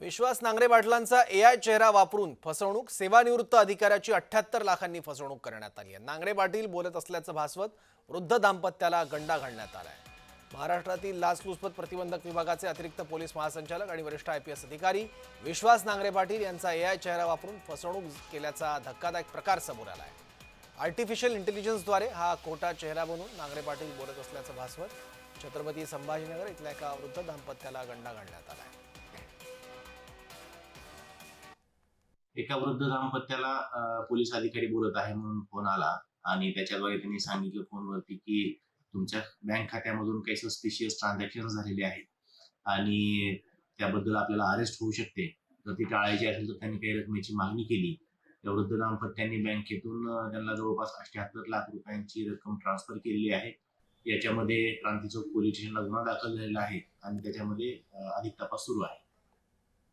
विश्वास Nangare पाटलांचा AI चेहरा वापरून फसवणूक सेवानिवृत्त अधिकाऱ्याची अठ्ठ्याहत्तर लाखांनी फसवणूक करण्यात आली आहे. नांगरे पाटील बोलत असल्याचं भासवत वृद्ध दाम्पत्याला गंडा घालण्यात आला आहे महाराष्ट्रातील लाचलुचपत प्रतिबंधक विभागाचे अतिरिक्त पोलीस महासंचालक आणि वरिष्ठ आयपीएस अधिकारी विश्वास नांगरे पाटील यांचा एआय चेहरा वापरून फसवणूक केल्याचा धक्कादायक प्रकार समोर आला आहे आर्टिफिशियल इंटेलिजन्सद्वारे हा खोटा चेहरा बनवून नांगरे पाटील बोलत असल्याचं भासवत छत्रपती संभाजीनगर इथल्या एका वृद्ध दाम्पत्याला गंडा घालण्यात आला आहे एका वृद्ध दाम्पत्याला पोलीस अधिकारी बोलत आहे म्हणून फोन आला आणि त्याच्याद्वारे त्यांनी सांगितलं फोनवरती की तुमच्या बँक खात्यामधून काही सस्पिशियस ट्रान्झॅक्शन झालेले आहेत आणि त्याबद्दल आपल्याला अरेस्ट होऊ शकते. जर ती टाळायची असेल तर त्यांनी काही रकमेची मागणी केली. त्या वृद्ध दाम्पत्यांनी बँकेतून त्यांना जवळपास अठ्याहत्तर लाख रुपयांची रक्कम ट्रान्सफर केलेली आहे. याच्यामध्ये क्रांती चौक पोलीस स्टेशनला गुन्हा दाखल झालेला आहे आणि त्याच्यामध्ये अधिक तपास सुरू आहे.